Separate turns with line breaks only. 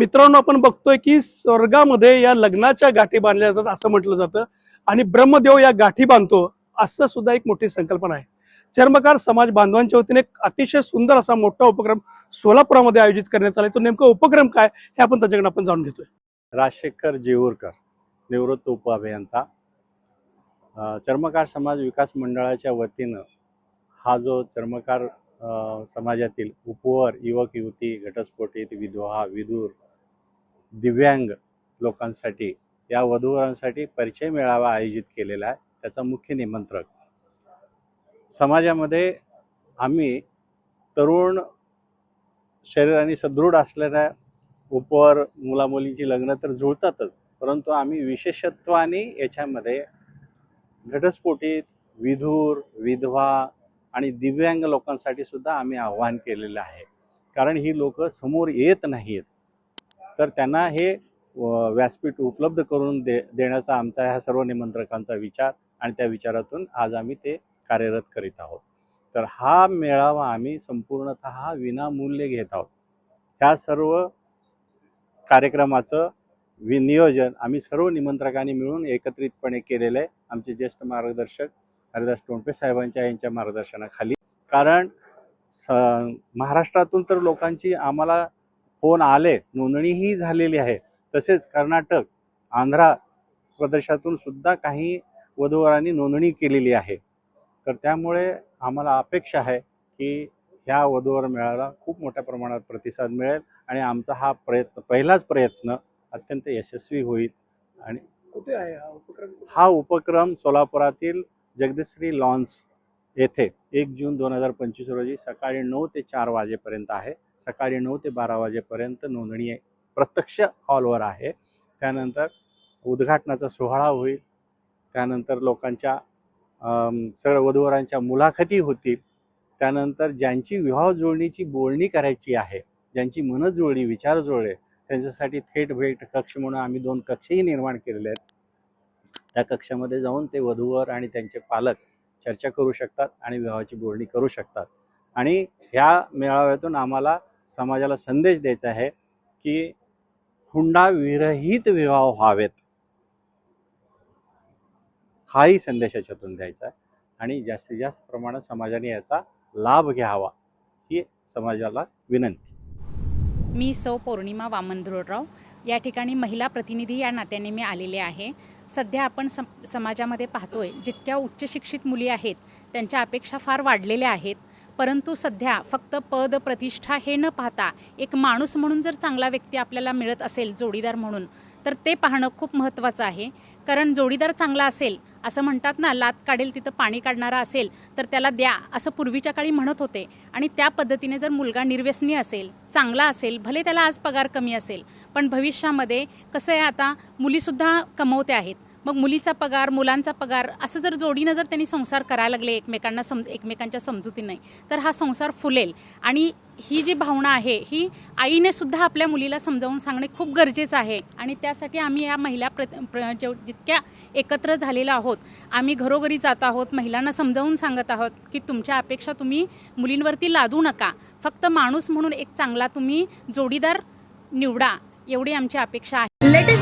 मित्रांनो आपण बघतोय की स्वर्गामध्ये या लग्नाच्या गाठी बांधल्या जातात असं म्हटलं जातं. आणि ब्रह्मदेव या गाठी बांधतो असं सुद्धा एक मोठी संकल्पना आहे. चर्मकार समाज बांधवांच्या वतीने एक अतिशय सुंदर असा मोठा उपक्रम सोलापुरामध्ये आयोजित करण्यात आला. तो नेमका उपक्रम काय हे आपण त्याच्याकडे आपण जाणून घेतोय.
राजशेखर जेऊरकर निवृत्त उपअभियंता. अभियंता चर्मकार समाज विकास मंडळाच्या वतीनं हा जो चर्मकार समाजातील उपवर युवक युवती घटस्फोटित विधवा विदूर दिव्यांग लोकांसाठी या वधूवरांसाठी परिचय मेळावा आयोजित केलेला आहे. त्याचा मुख्य निमंत्रक. समाजामध्ये आम्ही तरुण शरीराने सदृढ असलेल्या उपवर मुलामुलींची लग्न तर जुळतातच परंतु आम्ही विशेषत्वाने याच्यामध्ये घटस्फोटीत विधूर विधवा आणि दिव्यांग लोकांसाठी सुद्धा आम्ही आव्हान केलेलं आहे. कारण ही लोक समोर येत नाहीत तर त्यांना हे व्यासपीठ उपलब्ध करून दे देण्याचा आमचा ह्या सर्व निमंत्रकांचा विचार आणि त्या विचारातून आज आम्ही ते कार्यरत करीत आहोत. तर हा मेळावा आम्ही संपूर्णत विनामूल्य घेत आहोत. ह्या सर्व कार्यक्रमाचं वि नियोजन आम्ही सर्व निमंत्रकांनी मिळून एकत्रितपणे केलेलं आहे. आमचे ज्येष्ठ मार्गदर्शक हरिदास टोंडपे साहेबांच्या यांच्या मार्गदर्शनाखाली. कारण स महाराष्ट्रातून तर लोकांची आम्हाला फोन आले नोंदणीही झालेली आहे. तसेच कर्नाटक आंध्रा प्रदेशातून सुद्धा काही वधूवरांनी नोंदणी केलेली आहे. तर त्यामुळे आम्हाला अपेक्षा आहे की ह्या वधूवर मेळाव्याला खूप मोठ्या प्रमाणात प्रतिसाद मिळेल आणि आमचा हा प्रयत्न पहिलाच प्रयत्न अत्यंत यशस्वी होईल आणि
कुठे आहे हा उपक्रम?
हा उपक्रम सोलापुरातील जगदीश्री लॉन्स येथे एक जून दोन हजार पंचवीस रोजी सकाळी नऊ ते चार वाजेपर्यंत आहे. सकाळी नऊ ते बारा वाजेपर्यंत नोंदणी प्रत्यक्ष हॉलवर आहे. त्यानंतर उद्घाटनाचा सोहळा होईल. त्यानंतर लोकांच्या अम, सर्व वधूवरांच्या मुलाखती होतील. त्यानंतर ज्यांची विवाह जुळणीची बोलणी करायची आहे ज्यांची मन जुळली विचार जुळले त्यांच्यासाठी थेट भेट कक्ष म्हणून आम्ही दोन कक्षही निर्माण केलेले आहेत. त्या कक्षामध्ये जाऊन ते वधूवर आणि त्यांचे पालक चर्चा करू शकतात आणि विवाहाची बोलणी करू शकतात. आणि ह्या मेळाव्यातून आम्हाला समाजाला संदेश द्यायचा आहे की हुंडा विरहित विवाह व्हावेत. हाही संदेश याच्यातून द्यायचा आहे. आणि जास्तीत जास्त प्रमाणात समाजाने याचा लाभ घ्यावा ही समाजाला विनंती.
मी सौ पौर्णिमा वामन धुळराव या ठिकाणी महिला प्रतिनिधी या नात्याने मी आलेले आहे. सध्या आपण सम समाजामध्ये पाहतोय जितक्या उच्च शिक्षित मुली आहेत त्यांच्या अपेक्षा फार वाढलेल्या आहेत. परंतु सध्या फक्त पद प्रतिष्ठा हे न पाहता एक माणूस म्हणून जर चांगला व्यक्ती आपल्याला मिळत असेल जोडीदार म्हणून तर ते पाहणं खूप महत्त्वाचं आहे. कारण जोडीदार चांगला असेल असं म्हणतात ना लात काढेल तिथं पाणी काढणारा असेल तर त्याला द्या असं पूर्वीच्या काळी म्हणत होते. आणि त्या पद्धतीने जर मुलगा निर्व्यसनी असेल चांगला असेल भले त्याला आज पगार कमी असेल पण भविष्यामध्ये कसं आहे आता मुलीसुद्धा कमवते आहेत. मग मुलीचा पगार मुलांचा पगार असं जर जोडीनं जर त्यांनी संसार करायला लागले एकमेकांना समज एकमेकांच्या समजुतीने तर हा संसार फुलेल. आणि ही जी भावना आहे ही आईने सुद्धा आपल्या मुलीला समजावून सांगणे खूप गरजेचं आहे. आणि त्यासाठी आम्ही या महिला प्र प्र जितक्या एकत्र झालेलो आहोत आम्ही घरोघरी जात आहोत महिलांना समजावून सांगत आहोत की तुमच्या अपेक्षा तुम्ही मुलींवरती लादू नका. फक्त माणूस म्हणून एक चांगला तुम्ही जोडीदार निवडा एवढी आमची अपेक्षा आहे.